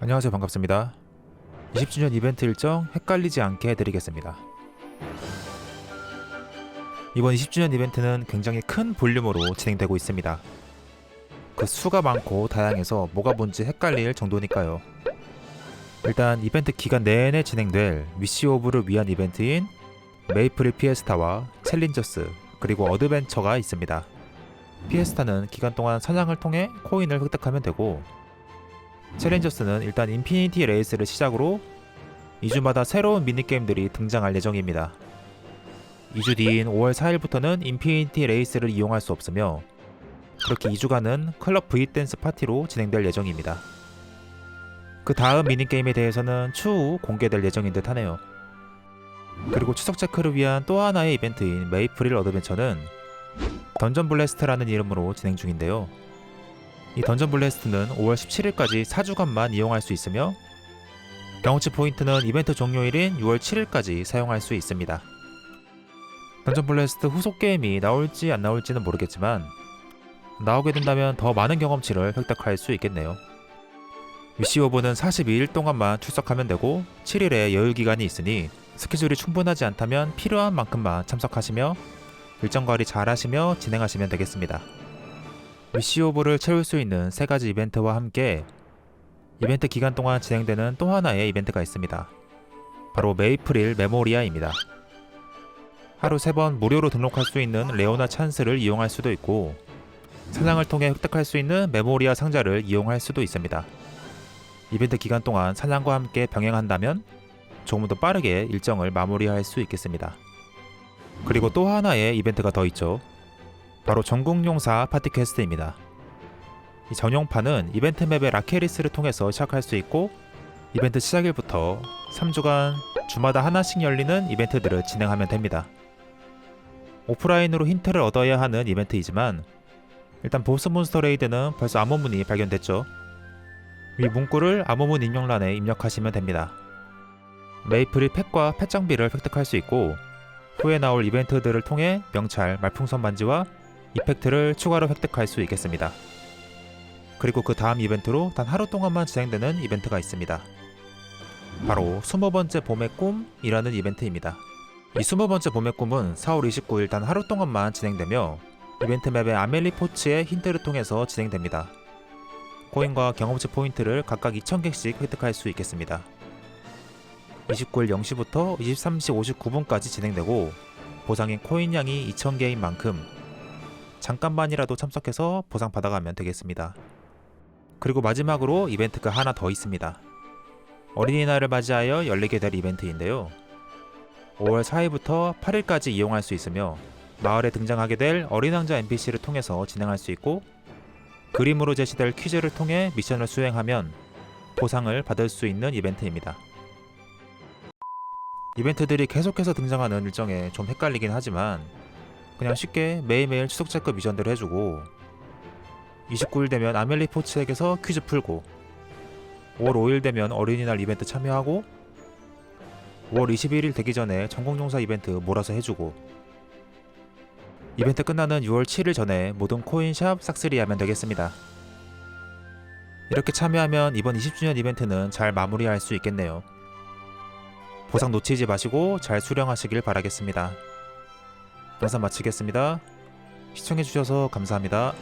안녕하세요. 반갑습니다. 20주년 이벤트 일정 헷갈리지 않게 해드리겠습니다. 이번 20주년 이벤트는 굉장히 큰 볼륨으로 진행되고 있습니다. 그 수가 많고 다양해서 뭐가 뭔지 헷갈릴 정도니까요. 일단 이벤트 기간 내내 진행될 위시 오브를 위한 이벤트인 메이플 피에스타와 챌린저스 그리고 어드벤처가 있습니다. 피에스타는 기간 동안 사냥을 통해 코인을 획득하면 되고 챌린저스는 일단 인피니티 레이스를 시작으로 2주마다 새로운 미니게임들이 등장할 예정입니다. 2주 뒤인 5월 4일부터는 인피니티 레이스를 이용할 수 없으며 그렇게 2주간은 클럽 V 댄스 파티로 진행될 예정입니다. 그 다음 미니게임에 대해서는 추후 공개될 예정인 듯 하네요. 그리고 추석 체크를 위한 또 하나의 이벤트인 메이프릴 어드벤처는 던전 블래스트라는 이름으로 진행 중인데요. 이 던전 블래스트는 5월 17일까지 4주간만 이용할 수 있으며 경험치 포인트는 이벤트 종료일인 6월 7일까지 사용할 수 있습니다. 던전 블래스트 후속 게임이 나올지 안 나올지는 모르겠지만 나오게 된다면 더 많은 경험치를 획득할 수 있겠네요. 위시 오브는 42일 동안만 출석하면 되고 7일의 여유 기간이 있으니 스케줄이 충분하지 않다면 필요한 만큼만 참석하시며 일정 관리 잘 하시며 진행하시면 되겠습니다. 위시 오브를 채울 수 있는 세 가지 이벤트와 함께 이벤트 기간 동안 진행되는 또 하나의 이벤트가 있습니다. 바로 메이프릴 메모리아입니다. 하루 세번 무료로 등록할 수 있는 레오나 찬스를 이용할 수도 있고 사냥을 통해 획득할 수 있는 메모리아 상자를 이용할 수도 있습니다. 이벤트 기간 동안 사냥과 함께 병행한다면 조금 더 빠르게 일정을 마무리할 수 있겠습니다. 그리고 또 하나의 이벤트가 더 있죠. 바로 전국용사 파티 퀘스트입니다. 이 전용판은 이벤트 맵의 라케리스를 통해서 시작할 수 있고 이벤트 시작일부터 3주간 주마다 하나씩 열리는 이벤트들을 진행하면 됩니다. 오프라인으로 힌트를 얻어야 하는 이벤트이지만 일단 보스 몬스터 레이드는 벌써 암호문이 발견됐죠. 위 문구를 암호문 입력란에 입력하시면 됩니다. 메이플이 펫과 펫 장비를 획득할 수 있고 후에 나올 이벤트들을 통해 명찰, 말풍선 반지와 이펙트를 추가로 획득할 수 있겠습니다. 그리고 그 다음 이벤트로 단 하루 동안만 진행되는 이벤트가 있습니다. 바로 20번째 봄의 꿈이라는 이벤트입니다. 이 20번째 봄의 꿈은 4월 29일 단 하루 동안만 진행되며 이벤트 맵의 아멜리 포츠의 힌트를 통해서 진행됩니다. 코인과 경험치 포인트를 각각 2,000개씩 획득할 수 있겠습니다. 29일 0시부터 23시 59분까지 진행되고 보상인 코인 양이 2,000개인 만큼 잠깐만이라도 참석해서 보상 받아가면 되겠습니다. 그리고 마지막으로 이벤트가 하나 더 있습니다. 어린이날을 맞이하여 열리게 될 이벤트인데요. 5월 4일부터 8일까지 이용할 수 있으며 마을에 등장하게 될 어린 왕자 NPC를 통해서 진행할 수 있고 그림으로 제시될 퀴즈를 통해 미션을 수행하면 보상을 받을 수 있는 이벤트입니다. 이벤트들이 계속해서 등장하는 일정에 좀 헷갈리긴 하지만 그냥 쉽게 매일매일 추석 체크 미션들을 해주고 29일 되면 아멜리 포츠에게서 퀴즈 풀고 5월 5일 되면 어린이날 이벤트 참여하고 5월 21일 되기 전에 전공용사 이벤트 몰아서 해주고 이벤트 끝나는 6월 7일 전에 모든 코인샵 싹쓸이 하면 되겠습니다. 이렇게 참여하면 이번 20주년 이벤트는 잘 마무리할 수 있겠네요. 보상 놓치지 마시고 잘 수령하시길 바라겠습니다. 영상 마치겠습니다. 시청해주셔서 감사합니다.